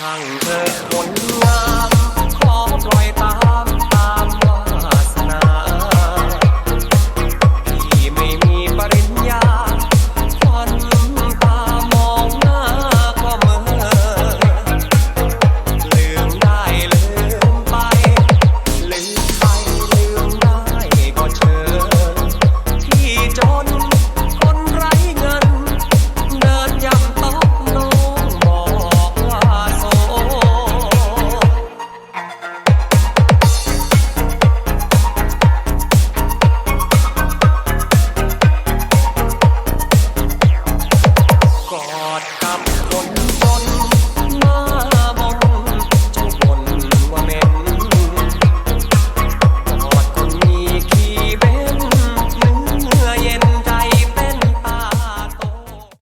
ช่างเธอคนงาม